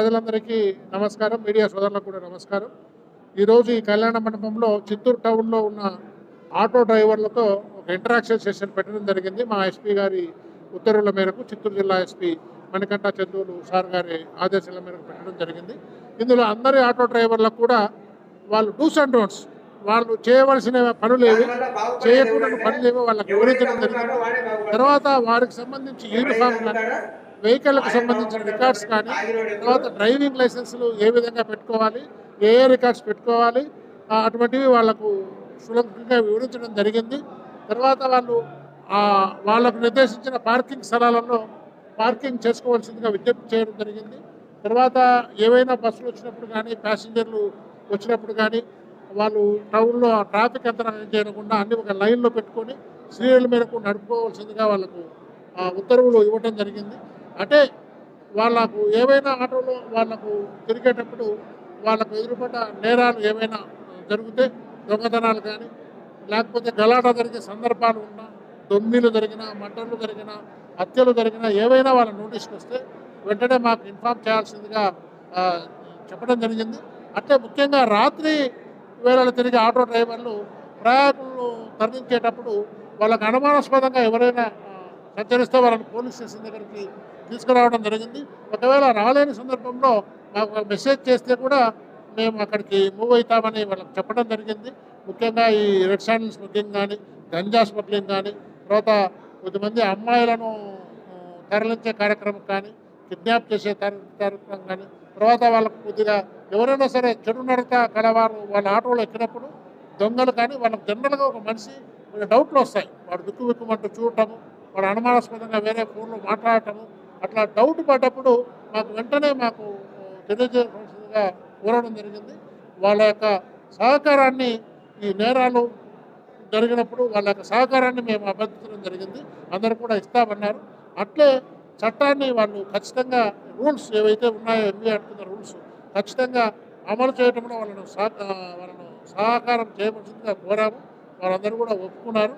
ప్రజలందరికీ నమస్కారం. మీడియా సోదరులకు కూడా నమస్కారం. ఈరోజు ఈ కళ్యాణ మండపంలో చిత్తూరు టౌన్లో ఉన్న ఆటో డ్రైవర్లతో ఒక ఇంటరాక్షన్ సెషన్ పెట్టడం జరిగింది. మా ఎస్పీ గారి ఉత్తర్వుల మేరకు చిత్తూరు జిల్లా ఎస్పీ మణికంఠ చందూరు సార్ గారి ఆదేశాల మేరకు పెట్టడం జరిగింది. ఇందులో అందరి ఆటో డ్రైవర్లకు కూడా వాళ్ళు డూస్ అండ్ డోంట్స్ వాళ్ళు చేయవలసిన పనులు ఏవి చేయకూడని పనులు ఏవో వాళ్ళకి వివరించడం జరిగింది. తర్వాత వారికి సంబంధించి యూనిఫామ్ వెహికల్కి సంబంధించిన రికార్డ్స్ కానీ తర్వాత డ్రైవింగ్ లైసెన్సులు ఏ విధంగా పెట్టుకోవాలి ఏ ఏ రికార్డ్స్ పెట్టుకోవాలి అటువంటివి వాళ్ళకు సులభంగా వివరించడం జరిగింది. తర్వాత వాళ్ళు వాళ్ళకు నిర్దేశించిన పార్కింగ్ స్థలాలలో పార్కింగ్ చేసుకోవాల్సిందిగా విజ్ఞప్తి చేయడం జరిగింది. తర్వాత ఏవైనా బస్సులు వచ్చినప్పుడు కానీ ప్యాసింజర్లు వచ్చినప్పుడు కానీ వాళ్ళు టౌన్లో ట్రాఫిక్ అంతరాయం చేయకుండా అన్ని ఒక లైన్లో పెట్టుకొని సీరియల్ మేరకు నడుపుకోవాల్సిందిగా వాళ్ళకు ఆ, ఉత్తర్వులు ఇవ్వడం జరిగింది. అంటే వాళ్ళకు ఏవైనా ఆటోలో వాళ్ళకు తిరిగేటప్పుడు వాళ్ళకు ఎదురుపడ్డ నేరాలు ఏమైనా జరిగితే దొంగతనాలు కానీ లేకపోతే గలాట జరిగే సందర్భాలు ఉన్నా దొమ్మిలు జరిగిన మంటలు జరిగిన హత్యలు జరిగిన ఏవైనా వాళ్ళ నోటీస్కి వస్తే వెంటనే మాకు ఇన్ఫామ్ చేయాల్సిందిగా చెప్పడం జరిగింది. అంటే ముఖ్యంగా రాత్రి వేళలు తిరిగే ఆటో డ్రైవర్లు ప్రయాణికులను తరలించేటప్పుడు వాళ్ళకు అనుమానాస్పదంగా ఎవరైనా సంచరిస్తే వాళ్ళని పోలీస్ స్టేషన్ దగ్గరికి తీసుకురావడం జరిగింది. ఒకవేళ రాలేని సందర్భంలో మాకు మెసేజ్ చేస్తే కూడా మేము అక్కడికి మూవ్ అవుతామని వాళ్ళకి చెప్పడం జరిగింది. ముఖ్యంగా ఈ రెడ్ శాండిల్ స్మగ్లింగ్ కానీ గంజా స్మగ్లింగ్ కానీ తర్వాత కొద్దిమంది అమ్మాయిలను తరలించే కార్యక్రమం కానీ కిడ్నాప్ చేసే కార్యక్రమం కానీ తర్వాత వాళ్ళకు కొద్దిగా ఎవరైనా సరే చెడు నడక కలవారు వాళ్ళ ఆటోలో ఎక్కినప్పుడు దొంగలు కానీ వాళ్ళకి జనరల్గా ఒక మనిషి డౌట్లు వస్తాయి. వాడు దిక్కు విక్కుమంటూ చూడటము వాడు అనుమానాస్పదంగా వేరే ఫోన్లో మాట్లాడటము అట్లా డౌట్ పడ్డప్పుడు మాకు వెంటనే మాకు తెలియజేయవలసిందిగా కోరడం జరిగింది. వాళ్ళ యొక్క సహకారాన్ని ఈ నేరాలు జరిగినప్పుడు వాళ్ళ యొక్క సహకారాన్ని మేము అభ్యర్థించడం జరిగింది. అందరూ కూడా ఇస్తామన్నారు. అట్లే చట్టాన్ని వాళ్ళు ఖచ్చితంగా రూల్స్ ఏవైతే ఉన్నాయో ఎంబీ అంటున్న రూల్స్ ఖచ్చితంగా అమలు చేయడంలో వాళ్ళను సహ వాళ్ళను సహకారం చేయవలసిందిగా కోరాము. వాళ్ళందరూ కూడా ఒప్పుకున్నారు.